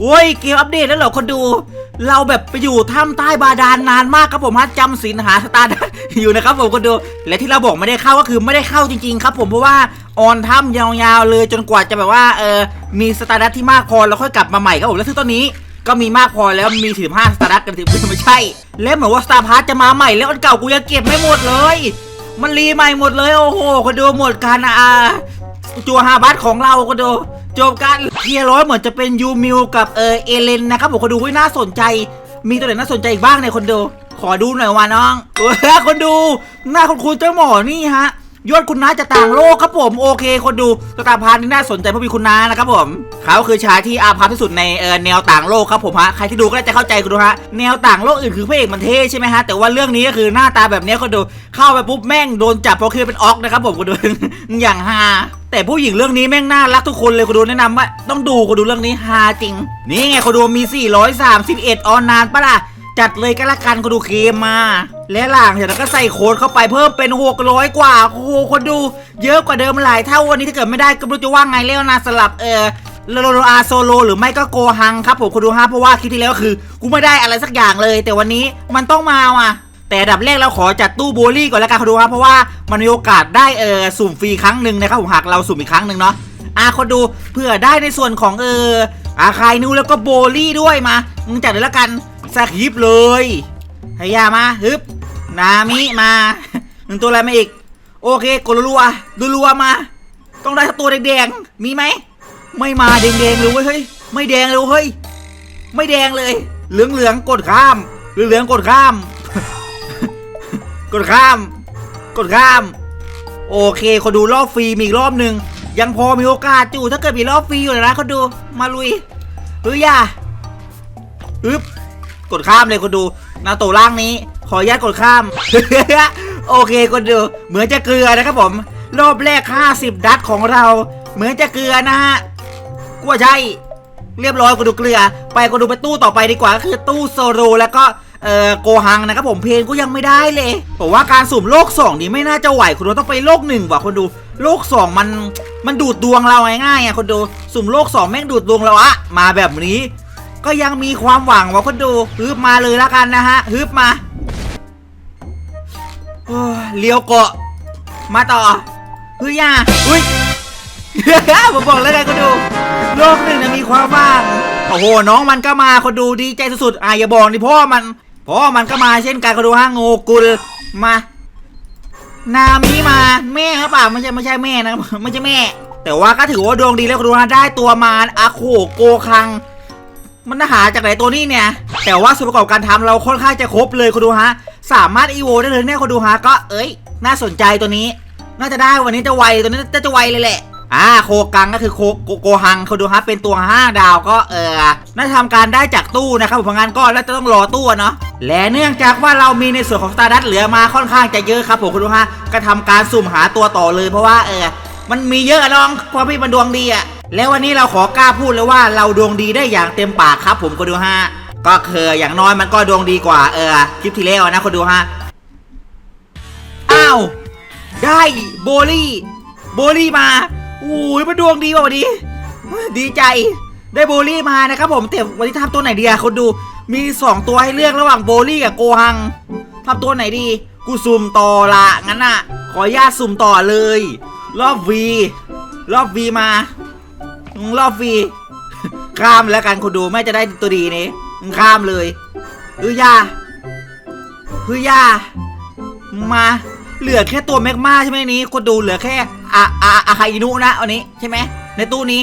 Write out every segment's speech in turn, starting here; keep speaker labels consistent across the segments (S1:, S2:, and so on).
S1: โอ้ยเกมอัปเดตแล้วเหรอคนดู เราแบบไปอยู่ถ้ำใต้บาดาลนานมากครับผมฮะจำสินหาสตาร์อยู่นะครับผมคนดู และที่เราบอกไม่ได้เข้าก็คือไม่ได้เข้าจริง ๆ ครับ ผมเพราะว่าออนถ้ำยาวๆเลยจนกว่าจะแบบว่าเออมีสตาร์ดัที่มากพอแล้วค่อยกลับมาใหม่ครับผมแล้วซึ่งตอนนี้ก็มีมากพอแล้วมีถึง5สตาร์ดักันถึงไม่ใช่ แล้วเหมือนว่าสตาร์พาร์จะมาใหม่แล้วอันเก่ากูยังเก็บไม่หมดเลย มันรีใหม่หมดเลยโอ้โหคนดูหมดกันอะจัวฮาบัตของเราก็ดู จบกันเทียร้อยเหมือนจะเป็นยูมิวกับเออเอเลนนะครับผมคนดูไว้น่าสนใจ มีตัวไหนน่าสนใจอีกบ้างในคนดูขอดูหน่อยว่าน้องเออคนดู หน้าคุณคุณเจ้าหมอนี่ฮะยอดคุณน้าจะต่างโลกครับผมโอเค คนดูสตาพาร์นี่น่าสนใจเพราะมีคุณน้านะครับผมเขาคือชายที่อาภัพที่สุดในเออแนวต่างโลกครับผมฮะใครที่ดูก็จะเข้าใจคุณดูฮะแนวต่างโลกอื่นคือพระเอกมันเท่ใช่ไหมฮะแต่ว่าเรื่องนี้ก็คือหน้าตาแบบนี้คนดูเข้าไปปุ๊บแม่งโดนจับเพราะคือเป็นออกนะครับผมคุณดูอย่างฮา แต่ผู้หญิงเรื่องนี้แม่งน่ารักทุกคนเลยคุณดูแนะนำว่า ต้องดูคุณดูเรื่องนี้ฮาจริง นี่ไงคุณดูมี 431 ออนนานปะล่ะ จัดเลยก็ล้วกันคุณดูเคมมา และหลังจากนั้นก็ใส่โค้ดเข้าไปเพิ่มเป็น 600 กว่าโอ้โหคนดู เยอะกว่าเดิมหลายเท่าวันนี้ถ้าเกิดไม่ได้ก็ไม่รู้จะว่าไงแล้วนะสลับเออโลโลอาโซโลหรือไม่ก็โกฮังครับผมคุณดูฮะเพราะว่าคลิปที่แล้วคือ กูไม่ได้อะไรสักอย่างเลย แต่วันนี้มันต้องมาว่ะ แต่ดับแรกเราขอจัดตู้โบลี่ก่อนแล้วกันคดูครับเพราะว่ามันมีโอกาสได้เออสุ่มฟรีครั้งหนึ่งนะครับผมหากเราสุ่มอีกครั้งหนึ่งเนาะอะคนดูเพื่อได้ในส่วนของเอออาคายนูแล้วก็โบลี่ด้วยมามึงจัดเลยแล้วกันสคริปเลยฮายามาฮึบนามิมาหนึ่งตัวอะไรมาอีก โอเคกดรัวๆรัวมา ต้องได้ตัวแดงๆมีไหมไม่มาแดงๆเลยเฮ้ยไม่แดงเลยเฮ้ยไม่แดงเลย เหลืองๆกดข้ามเหลืองๆกดข้าม กดข้าม กดข้าม โอเคเขาดูรอบฟรีมีอีกรอบหนึ่งยังพอมีโอกาสอยู่ถ้าเกิดมีรอบฟรีอยู่นะเขาดูมาลุยเฮ้ยอย่าอึ๊บกดข้ามเลยคนดูหนาโตวล่างนี้ ขออนุญาตกดข้าม โอเคคนดู เหมือนจะเกลือนะครับผม รอบแรก 50 ดัตของเรา เหมือนจะเกลือนะฮะกลัวใช่เรียบร้อยก็ดูเกลือ ไปก็ดูไปตู้ต่อไปดีกว่าก็คือตู้โซโลแล้วก็ เอ่อโกฮังนะครับผมเพลงก็ยังไม่ได้เลยผมว่าการสุ่มโลกสองนี่ไม่น่าจะไหวคุณดูต้องไปโลกหนึ่งว่ะคนดูโลกสองมันมันดูดดวงเราง่ายๆอะคนดูสุ่มโลกสองแม่งดูดดวงเราอะมาแบบนี้ ก็ยังมีความหวังว่ะคนดูฮึบมาเลยล้วกันนะฮะฮึบมาเลี้ยวเกาะมาต่อเฮ้ยย่าเฮ้ยผมบอกแล้วไงคนดูโลกหนึ่งนะมีความว่างโอ้โหน้องมันก็มาคนดูดีใจสุดๆอะอย่าบอกดิพ่อมัน เพ่อมันก็มาเช่นกันคนดูฮะโงกุลมา นามิมาแม่ครับป่าไม่ใช่ไม่ใช่แม่นะไม่ใช่แม่ แต่ว่าก็ถือว่าดวงดีแล้วคนดูฮะได้ตัวมาอาโคโกคัง มันหาจากไหนตัวนี้เนี่ย แต่ว่าส่วนประกอบการทำเราค่อนข้างจะครบเลยคุณดูฮะสามารถอีโวได้เลยเนี่ยคุณดูฮะก็เอ้ย น่าสนใจตัวนี้ น่าจะได้วันนี้จะไวตัวนี้จะจะไวเลยแหละ อ่าโคกังก็คือโคโกฮังคุณดูฮะเป็นตัว5ดาวก็เออน่าทำการได้จากตู้นะครับผมเพราะงั้นก็แล้วจะต้องรอตู้เนาะและเนื่องจากว่าเรามีในส่วนของสตาร์ดัตเหลือมาค่อนข้างจะเยอะครับผมคุณดูฮะก็ทำการสุ่มหาตัวต่อเลยเพราะว่าเออมันมีเยอะน้องเพราะพี่มันดวงดีอะแล้ววันนี้เราขอกล้าพูดเลยว่าเราดวงดีได้อย่างเต็มปากครับผมก็ดูฮะก็คืออย่างน้อยมันก็ดวงดีกว่าเออคลิปที่แล้วนะคนดูฮะอ้าวได้โบลี่โบลี่มา อ้ยมันดวงดีว่ะวันนี้ ดีใจ ได้โบลี่มานะครับผมแต่วันนี้ทำตัวไหนดีอะคนดู มีสองตัวให้เลือกระหว่างโบลี่กับโกฮังทำตัวไหนดี กูสุ่มต่อละงั้นน่ะขออนุญาตสุ่มต่อเลย รอบวีรอบวีมา รอบวีข้ามแล้วกันคุณดูไม่จะได้ตัวดีนี้ข้ามเลยเฮ้ยยาเฮ้ยยามา เหลือแค่ตัวแมกมาใช่ไหมนี้คุณดูเหลือแค่อาอาอาคาอินุนะอันนี้ใช่ไหมในตู้นี้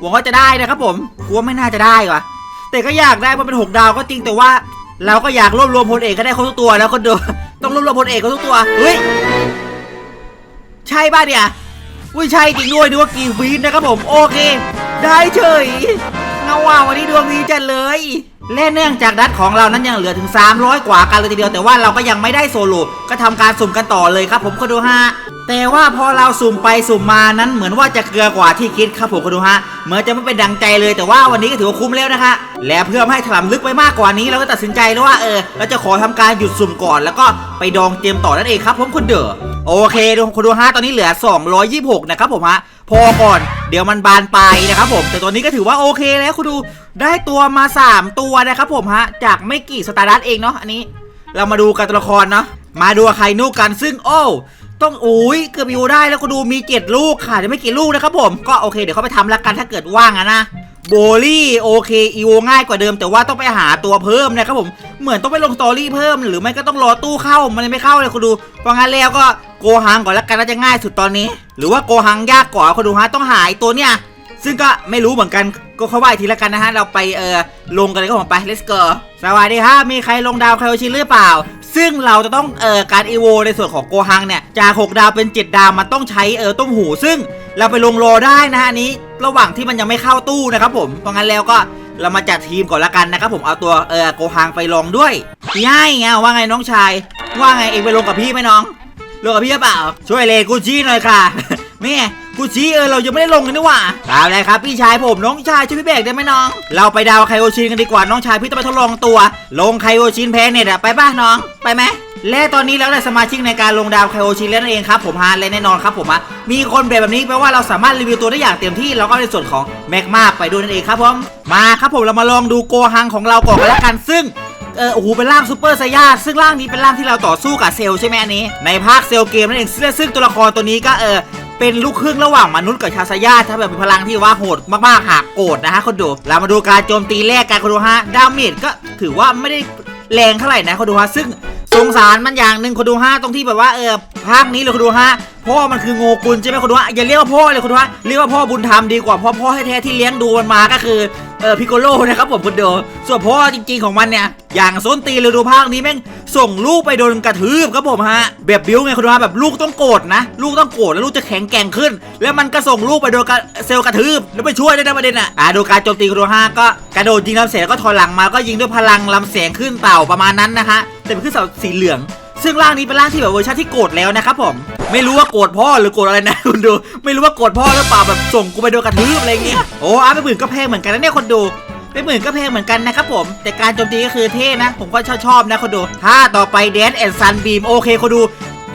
S1: หวังว่าจะได้นะครับผมกลัวไม่น่าจะได้ว่ะแต่ก็อยากได้เพราะเป็นหกดาวก็จริงแต่ว่า เราก็อยากรวบรวมพลเอกก็ได้ครบทุกตัวแล้วคนดูต้องรวบรวมพลเอกครบทุกตัวเฮ้ยใช่ป่ะเนี่ยอุ้ยใช่จริงด้วยดูว่ากี่วีนนะครับผมโอเค ได้เฉยเงาว่าวันนี้ดวงดีจัดเลย และเนื่องจากดัตของเรานั้นยังเหลือถึง 300 กว่ากันเลยทีเดียวแต่ว่าเราก็ยังไม่ได้โซโลก็ทำการสุ่มกันต่อเลยครับผมก็ดูฮะแต่ว่าพอเราสุ่มไปสุ่มมานั้นเหมือนว่าจะเกลือกว่าที่คิดครับผมก็ดูฮะเหมือนจะไม่เป็นดังใจเลยแต่ว่าวันนี้ก็ถือว่าคุ้มแล้วนะคะ และเพื่อไม่ให้ถลำลึกไปมากกว่านี้เราก็ตัดสินใจแล้วว่าเออเราจะขอทำการหยุดสุ่มก่อน แล้วก็ไปดองเตรียมต่อนั่นเองครับผมคุณเดอโอเคดูคุณดูฮะตอนนี้เหลือ 226 นะครับผมฮะพอก่อน เดี๋ยวมันบานปลายนะครับผม แต่ตัวนี้ก็ถือว่าโอเคแล้วคุณดูได้ตัวมา 3 ตัวนะครับผมฮะ จากไม่กี่สตาร์ดัตเองเนาะอันนี้ เรามาดูกันตัวละครเนาะมาดูใครนูกกันซึ่งโอ้ ต้องอุ้ยเกือบอยู่ได้แล้วก็ดูมีเจ็ดลูกค่ะจะไม่กี่ลูกนะครับผมก็โอเคเดี๋ยวเขาไปทำล้วกันถ้าเกิดว่างอะนะโบลี่โอเคอีโวง่ายกว่าเดิม แต่ว่าต้องไปหาตัวเพิ่มนะครับผมเหมือนต้องไปลงสตอรี่เพิ่ม หรือไม่ก็ต้องรอตู้เข้ามันไม่เข้าเลยคุณดูเพราะงั้นแล้วก็โกหังก่อนล้วกันน่าจะง่ายสุดตอนนี้ หรือว่าโกหังยากกว่าคุณดูฮะต้องหายตัวเนี้ยซึ่งก็ไม่รู้เหมือนกันก็เข้าว่าทีละกันนะฮะ เราไปเออลงกันเลยก็ผมไป let's go สวัสดีครับมีใครลงดาวใครโอชิหรือเปล่า ซึ่งเราจะต้องเอ่อการอีโวในส่วนของโกฮังเนี่ยจาก6ดาวเป็น 7 ดาวมันต้องใช้เออต้มหู ซึ่งเราไปลงโลได้นะฮะนี้ระหว่างที่มันยังไม่เข้าตู้นะครับผมเพราะงั้นแล้วก็เรามาจัดทีมก่อนละกันนะครับผมเอาตัวเออโกฮังไปลงด้วยพี่ให้ไงว่าไงน้องชาย ว่าไงเองไปลงกับพี่ไหมน้องลงกับพี่หรือเปล่าช่วยเลกูจี้หน่อยค่ะแม่ กูจี้เออเรายังไม่ได้ลงกันนี่หว่าตามเลยครับพี่ชายผมน้องชายช่วยพี่แบกได้ไหมน้อง เราไปดาวไคโอชินกันดีกว่าน้องชายพี่ต้องไปทดลองตัว ลงไคโอชินแพนเน็ตอะไปป่ะน้องไปไหมและตอนนี้เราได้สมาชิกในการลงดาวไคโอชินแล้วนั่นเองครับผมฮะและแน่นอนครับผมฮะมีคนแบบแบบนี้แปลว่าเราสามารถรีวิวตัวได้อย่างเต็มที่แล้วก็ในส่วนของแมกมาไปด้วยนั่นเองครับผมมาครับผมเรามาลองดูโกฮังของเราก่อนกันแล้วกันซึ่งเออโอ้โหเป็นร่างซูเปอร์ไซย่าซึ่งร่างนี้เป็นร่างที่เราต่อสู้กับเซลใช่ไหมอันนี้ ในภาคเซลเกมนั่นเองซึ่งซึ่งตัวละครตัวนี้ก็เออ เป็นลูกครึ่งระหว่างมนุษย์กับชาซาย่าถ้าแบบมีพลังที่ว่าโหดมากๆหากโกรธนะฮะคนดูเรามาดูการโจมตีแรกกันคนดูฮะดาเมจก็ถือว่าไม่ได้แรงเท่าไหร่นะคนดูฮะซึ่งสงสารมันอย่างหนึ่งคนดูฮะตรงที่แบบว่าเออภาคนี้เลยคนดูฮะพ่อมันคือโงกุลใช่ไหมคนดูฮะอย่าเรียกว่าพ่อเลยคนดูฮะเรียกว่าพ่อบุญธรรมดีกว่าเพราะพ่อให้แท้ที่เลี้ยงดูมันมาก็คือเออพิโกโลนะครับผมคุณดูส่วนพ่อจริง ๆของมันเนี่ยอย่างส้นตีนเลยดูภาคนี้แม่ง ส่งลูกไปโดนกระทืบครับผมฮะแบบบิ้วไงคุณดูฮะแบบลูกต้องโกรธนะ ลูกต้องโกรธแล้วลูกจะแข็งแกร่งขึ้น แล้วมันก็ส่งลูกไปโดนเซลกระทืบแล้วไปช่วยได้วยนะประเด็นอะอ่าดูการโจมตีคุณดูฮะก็กระโดดยิงลำแสงแล้วก็ถอยหลังมาก็ยิงด้วยพลังลำแสงขึ้นเต่าประมาณนั้นนะฮะแต่เป็นขึ้นเสาสีเหลืองซึ่งร่างนี้เป็นร่างที่แบบเวอร์ชันที่โกรธแล้วนะครับผมไม่รู้ว่าโกรธพ่อหรือโกรธอะไรนะคุณดู ไม่รู้ว่าโกรธพ่อหรือเปล่าแบบส่งกูไปโดนกระทืบอะไรเงี้ยโอ้อาร์ตไปหมื่นก็แพงเหมือนกันนะเนี่ยคนดู ไปหมื่นก็แพงเหมือนกันนะครับผม แต่การโจมตีก็คือเท่นะ ผมก็ชอบชอบนะคนดูท่าต่อไปแดนแอนซันบีมโอเคคนดู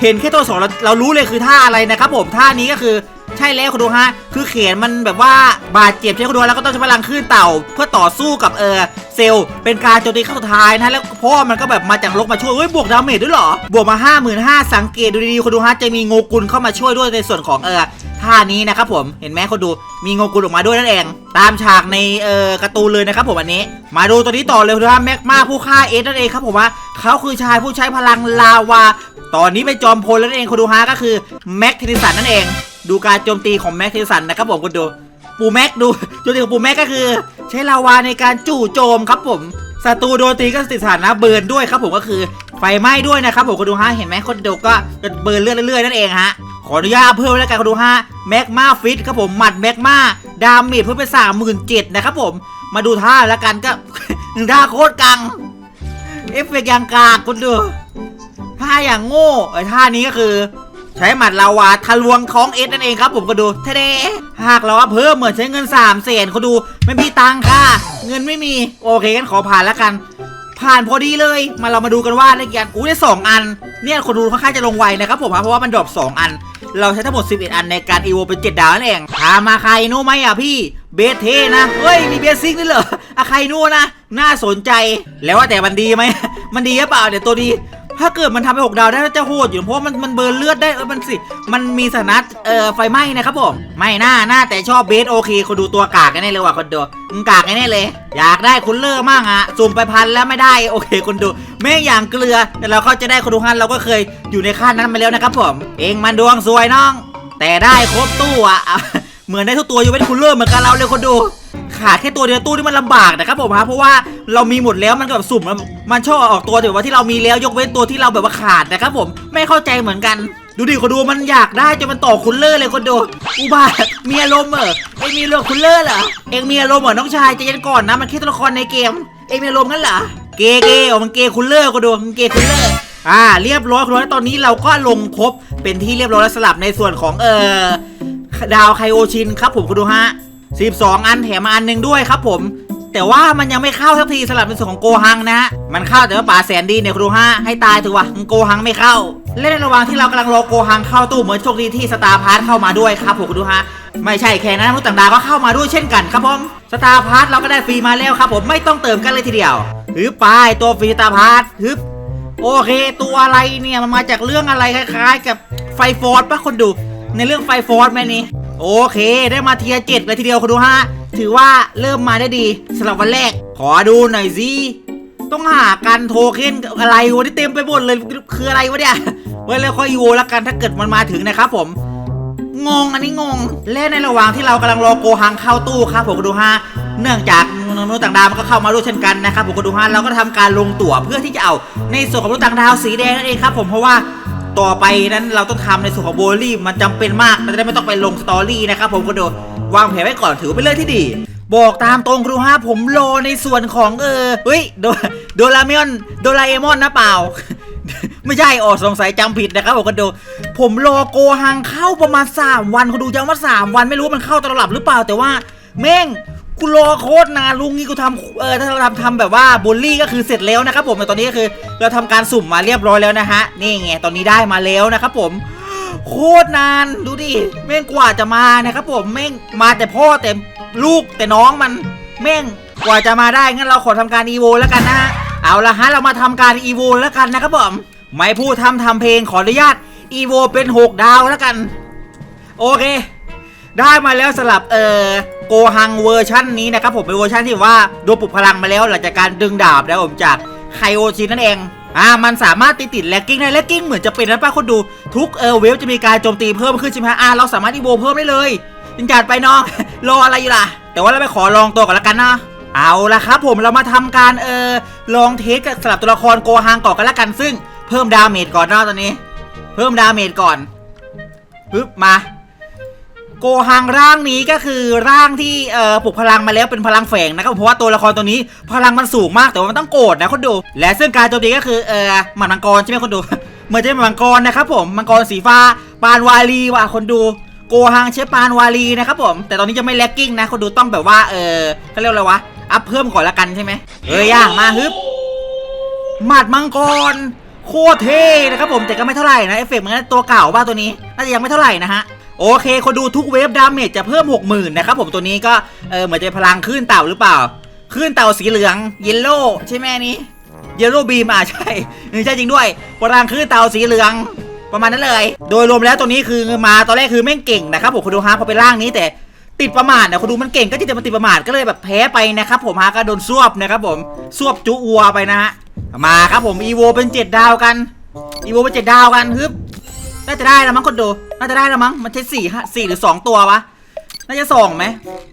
S1: เห็นแค่ตัวสองเราเรารู้เลยคือท่าอะไรนะครับผมท่านี้ก็คือใช่แล้วคุณดูฮะ คือเขียนมันแบบว่าบาดเจ็บใช่คุณดูแล้วก็ต้องใช้พลังคลื่นเต่า เพื่อต่อสู้กับเออเซลเป็นการโจมตีครั้งสุดท้ายนะแล้วพ่อมันก็แบบมาจากลกมาช่วยเฮ้ยบวกดาเมจด้วยเหรอบวกมา 5 5 0 0 0สังเกตดูดีๆคุณดูฮะจะมีโงกุลเข้ามาช่วยด้วยในส่วนของเออ ท่านี้นะครับผมเห็นไหมคุณดูมีโงกุลออกมาด้วยนั่นเอง ตามฉากในเออการ์ตูนเลยนะครับผมอันนี้ มาดูตัวนี้ต่อเลยคุณดูฮะแม็กมาผู้ฆ่าเอสนั่นเองครับผมว่าเขาคือชายผู้ใช้พลังลาวา ตอนนี้เป็นจอมพลแล้วนั่นเองคุณดูฮะก็คือแม็กเทนิสันนั่นเอง ดูการโจมตีของแม็กเทนิสันนะครับผมคุณดูปูแม็กดูโจมตีของปูแม็กก็คือ ใช้ลาวาในการจู่โจมครับผมศัตรูโดนตีก็ติดสถานะเบิร์นด้วยครับผมก็คือไฟไหม้ด้วยนะครับผมคุณดูฮะเห็นไหมคนดูก็เบิร์นเลือดเรื่อยๆนั่นเองฮะ ขออนุญาตเพิ่มแล้วกันคุณดูฮะแมกมาฟิตครับผมหมัดแมกมาดาเมจเพิ่มไปสามหมื่นเจ็ดนะครับผมมาดูท่าแล้วกันก็หนึ่งท่าโคตรกังเอฟเฟกต์ยางกากคุณดูท่าอย่างโง่ไอ้ท่านี้ก็คือ ใช้หมัดลาวาทะลวงท้องเอสนั่นเองครับผมก็ดูเท่ๆหากเราว่าเพิ่มเหมือนใช้เงิน3ามแสนเขาดูไม่มีตังค่ะ เงินไม่มี โอเคงั้นขอผ่านแล้วกัน ผ่านพอดีเลย มาเรามาดูกันว่าได้กี่อันอู้ได้สองอัน เนี่ยคนดูค่อนข้างจะลงไวนะครับผมเพราะว่ามันดรอป2อัน เราใช้ทั้งหมด 11 อันในการอีโวเป็น 7 ดาวนั่นเองถามมาใครนู้ไหมอะพี่ เบสเทนะ เฮ้ย มีเบสซิกด้วยเหรออะใครนู้นะ น่าสนใจ แล้วว่าแต่มันดีไหม มันดีหรือเปล่าเดี๋ยวตัวดี ถ้าเกิดมันทำไปหกดาวได้จะโหดอยู่เพราะมันมันเบิร์นเลือดได้เออมันสิ มันมีสถานะเอ่อไฟไหม้นะครับผม ไม่น่าน่าแต่ชอบเบสโอเคคนดูตัวกากกันแน่เลยว่ะคนดูมึงกากกันแน่เลย อยากได้คุณเลอร์มั่งอะสุ่มไปพันแล้วไม่ได้โอเคคนดูแม่งอย่างเกลือแต่เราก็จะได้คนดูฮันเราก็เคยอยู่ในขั้นนั้นมาแล้วนะครับผม เองมันดวงซวยน้อง แต่ได้ครบตู้อะเหมือนได้ทุกตัวอยู่ไม่ได้คุณเลอร์เหมือนกันเราเลยคนดู ขาดแค่ตัวเดียวตู้ที่มันลำบากนะครับผมฮะเพราะว่าเรามีหมดแล้วมันก็แบบสุ่มมันชอบออกตัวแต่ว่าที่เรามีแล้วยกเว้นตัวที่เราแบบว่าขาดนะครับผมไม่เข้าใจเหมือนกัน ดูดิคนดูมันอยากได้จนมันต่อคุณเลอร์เลยคนดูอุบาทมีอารมณ์เหรอเอ็งมีเรื่องคุณเลอร์เหรอเอ็งมีอารมณ์เหรอน้องชายใจเย็นก่อนนะมันแค่ตัวละครในเกมเอ็งมีอารมณ์งั้นเหรอเกย์เกย์อ๋อมันเกย์คุณเลอร์คนดูมันเกย์คุณเลอร์อ่าเรียบร้อยคุณดูแล้วตอนนี้เราก็ลงครบเป็นที่เรียบร้อยแล้วสลับในส่วนของเออดาวไคโอชินครับผมคุณดูฮะ 12 อันแถมมาอันหนึ่งด้วยครับผม แต่ว่ามันยังไม่เข้าสักทีสำหรับในส่วนของโกฮังนะฮะมันเข้าแต่ว่าป่าแสนดีเนี่ยครูฮะให้ตายถือะวะโกฮังไม่เข้า และในระหว่างที่เรากำลังรอโกฮังเข้าตู้เหมือนโชคดีที่สตาร์พาร์ทเข้ามาด้วยครับผมดูฮะไม่ใช่แค่นั้นมนุษย์ต่างดาวก็เข้ามาด้วยเช่นกันครับผมสตาร์พาร์ทเราก็ได้ฟรีมาแล้วครับผมไม่ต้องเติมกันเลยทีเดียวฮึบไปตัวฟรีสตาร์พาร์ทฮึบโอเค ตัวอะไรเนี่ยมันมาจากเรื่องอะไรคล้าย ๆ กับไฟฟอร์ดปะคนดูในเรื่องไฟฟอร์ดไหมนี่ โอเค ได้มาเทียร์เจ็ดเลยทีเดียวคนดูฮะ ถือว่าเริ่มมาได้ดีสำหรับวันแรก ขอดูหน่อยสิต้องหากันโทเค็นอะไรวะที่เต็มไปหมดเลยคืออะไรวะเนี่ยไว้แล้วค่อยโยแล้วกันถ้าเกิดมันมาถึงนะครับผมงงอันนี้งง และในระหว่างที่เรากำลังรอโกฮังเข้าตู้ครับผมก็ดูฮะเนื่องจากมนุษย์ต่างดาวมันก็เข้ามาด้วยเช่นกันนะครับผมก็ดูฮะเราก็ทำการลงตั๋วเพื่อที่จะเอาในส่วนของมนุษย์ต่างดาวสีแดงนั่นเองครับผมเพราะว่า ต่อไปนั้นเราต้องทำในส่วนของโบลี่มันจำเป็นมากเราจะได้ไม่ต้องไปลงสตอรี่นะครับผมก็ดูวางแผนไว้ก่อนถือเป็นเรื่องที่ดี บอกตามตรงครูฮะผมรอในส่วนของเออเฮ้ยโดโดราเมอนโดราเอมอนนะเปล่า ไม่ใช่อ๋อสงสัยจำผิดนะครับผมก็ดูผมรอโกฮังเข้าประมาณ 3 วันเขาดูยังว่า 3 วันไม่รู้มันเข้าตลอดหรือเปล่าแต่ว่าแม่ง กูรอโคตรนานลุงนี่กูทำเออถ้าเราทำทำแบบว่าบูลลี่ก็คือเสร็จแล้วนะครับผมแต่ตอนนี้ก็คือเราทำการสุ่มมาเรียบร้อยแล้วนะฮะนี่ไงตอนนี้ได้มาแล้วนะครับผมโคตรนานดูดิแม่งกว่าจะมานะครับผมแม่งมาแต่พ่อแต่ลูกแต่น้องมันแม่งกว่าจะมาได้งั้นเราขอทำการอีโวแล้วกันนะฮะเอาละฮะเรามาทำการอีโวแล้วกันนะครับผมไม่พูดทำทำเพลงขออนุญาตอีโวเป็น 6 ดาวแล้วกัน โอเค ได้มาแล้วสลับเอ่อโกฮังเวอร์ชันนี้นะครับผมเป็นเวอร์ชันที่ว่าโดนปลุกพลังมาแล้วหลังจากการดึงดาบแล้วผมจากไคโอชินั่นเองอ่ามันสามารถติดติดแลกกิ้งได้แลกกิ้งเหมือนจะเป็นนะป้าคนดูทุกเออเวฟจะมีการโจมตีเพิ่มขึ้นใช่ไหมอ่าเราสามารถอีโวเพิ่มได้เลยจิงจัดไปน้องรออะไรอยู่ล่ะ แต่ว่าเราไปขอลองตัวก่อนละกันนะเอาละครับผมเรามาทำการเออลองเทสกับสลับตัวละครโกฮังก่อนกันละกันซึ่งเพิ่มดาเมจก่อนเนาะตอนนี้ เพิ่มดาเมจก่อนปึ๊บมา โกฮังร่างนี้ก็คือร่างที่เอ่อปลุกพลังมาแล้วเป็นพลังแฝงนะครับเพราะว่าตัวละครตัวนี้พลังมันสูงมากแต่ว่ามันต้องโกรธนะคนดู และซึ่งการโจมตีก็คือเอ่อหมันมังกรใช่ไหมคนดู เหมือนจะเป็นมังกรนะครับผมมังกรสีฟ้าปานวาลีว่ะคนดูโกฮังใช้ปานวาลีนะครับผม แต่ตอนนี้จะไม่แลกกิ้งนะคนดูต้องแบบว่าเออเขาเรียกอะไรวะอัพเพิ่มก่อนละกันใช่ไหมเอ้ยย่างมาฮึบหมัดมังกรโคตรเท่นะครับผมแต่ก็ไม่เท่าไหร่นะเอฟเฟกต์มันตัวเก่าบ้าตัวนี้น่าจะยังไม่เท่าไหร่นะฮะ โอเคคนดูทุกเวฟดาเมจจะเพิ่ม 60,000นะครับผมตัวนี้ก็เออเหมือนจะพลังคลื่นเต่าหรือเปล่าคลื่นเต่าสีเหลืองเยลโล่ใช่ไหมนี้เยลโล่บีมอะใช่ใช่จริงด้วยพลังคลื่นเต่าสีเหลืองประมาณนั้นเลย โดยรวมแล้วตัวนี้คือมาตอนแรกคือแม่งเก่งนะครับผมคุณดูฮะพอเป็นร่างนี้แต่ติดประมาทนะคุณดูมันเก่งก็จริงแต่มันติดประมาทก็เลยแบบแพ้ไปนะครับผมฮะก็โดนซวบนะครับผมซวบจุอัวไปนะฮะมาครับผมอีโวเป็นเจ็ดดาวกันอีโวเป็นเจ็ดดาวกันฮึบ น่าจะได้แล้วมั้งคนดู น่าจะได้แล้วมั้ง มันใช้สี่ห้าสี่หรือสองตัววะ น่าจะสองไหม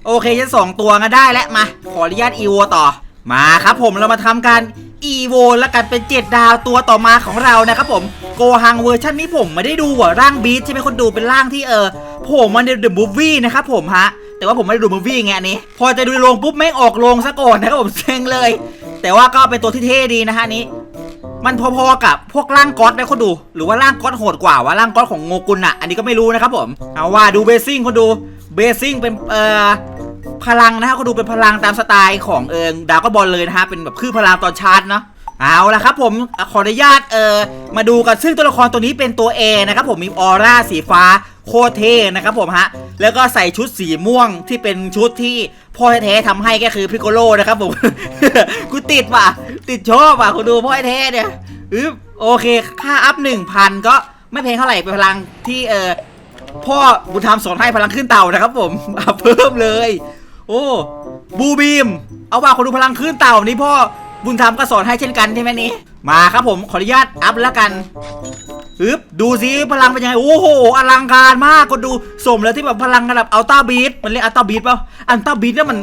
S1: โอเคจะสองตัวก็ได้แล้วมา ขออนุญาตอีโวต่อ มาครับผมเรามาทำการอีโวแล้วกันเป็น 7 ดาวตัวต่อมาของเรานะครับผมโกฮังเวอร์ชันนี้ผมไม่ได้ดูว่าร่างบีทใช่ไหมคนดูเป็นร่างที่เออผมมันเดอะมูฟวี่นะครับผมฮะ แต่ว่าผมไม่ได้ดูมูฟวี่ไงอันนี้ พอจะดูในโรงปุ๊บไม่งออกโรงซะก่อนนะครับผมเซ็งเลย แต่ว่าก็เป็นตัวที่เท่ดีนะฮะนี้ มันพอๆกับพวกร่างก๊อตนะคนดู หรือว่าร่างก๊อตโหดกว่าว่าร่างก๊อตของโงกุลอะ อันนี้ก็ไม่รู้นะครับผมเอาว่าดูเบสซิ่งคนดูเบสซิ่งเป็นเอ่อพลังนะฮะก็ดูเป็นพลังตามสไตล์ของเอิงดาวก็บอลเลยนะฮะเป็นแบบคือพลังตอนชาร์จเนาะเอาละครับผมขออนุญาตเอ่อมาดูกันซึ่งตัวละครตัวนี้เป็นตัว A นะครับผมมีออร่าสีฟ้า โคตรเท่นะครับผมฮะ แล้วก็ใส่ชุดสีม่วงที่เป็นชุดที่พ่อแท้ๆทำให้ก็คือพิโกโลนะครับผม กูติดว่ะ ติดชอบว่ะคุณดูพ่อแท้เนี่ยอึ๊บโอเค ค่าอัพหนึ่งพันก็ไม่แพงเท่าไหร่เป็นพลังที่เออพ่อบุญธรรมสอนให้พลังขึ้นเต่านะครับผมเพิ่มเลย โอ้ บูบีม เอาว่าคนดูพลังขึ้นเต่านี้พ่อ บุญธรรมก็สอนให้เช่นกันใช่ไหมนี้ มาครับผมขออนุญาตอัพแล้วกันอึ๊บดูซิพลังเป็นยังไง โอ้โห อลังการมากคนดูสมแล้วที่แบบพลังระดับอัลต้าบีทมันเรียกอัลต้าบีทป่าอัลต้าบีทเนี่ยมัน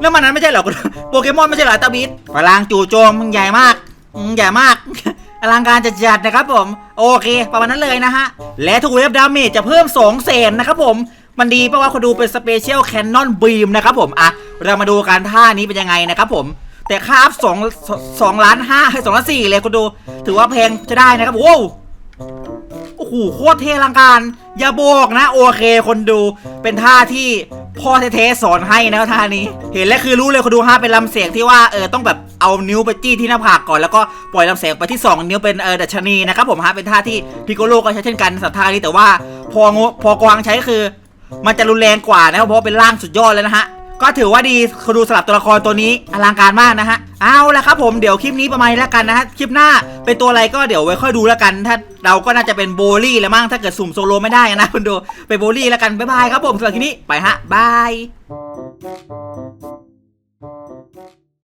S1: แล้วมันนั้นไม่ใช่เหรอโปเกมอนไม่ใช่เหรอตาบิดพลังจู่โจมมึงใหญ่มากใหญ่มากอลังการจัดๆนะครับผม โอเค ประมาณนั้นเลยนะฮะ และทุกเวฟดาเมจจะเพิ่ม2 0 0 0 0นะครับผม มันดีเพราะว่าคนดูเป็นสเปเชียลแคนนอนบีมนะครับผม อะ เรามาดูการท่านี้เป็นยังไงนะครับผม แต่ค่าอัพสองสองล้านห้าสองล้านสี่เลยคุณดู ถือว่าแพงจะได้นะครับโว้โอ้โหโคตรเท่ลังการ อย่าบอกนะ โอเคคนดู เป็นท่าที่พ่อเท่ๆสอนให้นะท่านี้ เห็นแล้วคือรู้เลยคนดูฮะเป็นลำเสียงที่ว่าเออต้องแบบเอานิ้วไปจี้ที่หน้าผากก่อนแล้วก็ปล่อยลำเสียงไปที่ 2 นิ้วเป็นเออดัชนีนะครับผมฮะเป็นท่าที่พิโกโลก็ใช้เช่นกันสัตว์ท่านี้แต่ว่าพองพอกวางใช้ก็คือ มันจะรุนแรงกว่านะครับเพราะเป็นร่างสุดยอดเลยนะฮะ ก็ถือว่าดีคนดูสลับตัวละครตัวนี้อลังการมากนะฮะ เอาละครับผมเดี๋ยวคลิปนี้ประมาณนี้แล้วกันนะฮะ คลิปหน้าเป็นตัวอะไรก็เดี๋ยวไว้ค่อยดูแล้วกัน ถ้าเราก็น่าจะเป็นโบลี่แล้วมั้งถ้าเกิดสุ่มโซโลไม่ได้นะคุณดูเป็นโบลี่แล้วกันบ๊ายบายครับผมสำหรับคลิปนี้ไปฮะบาย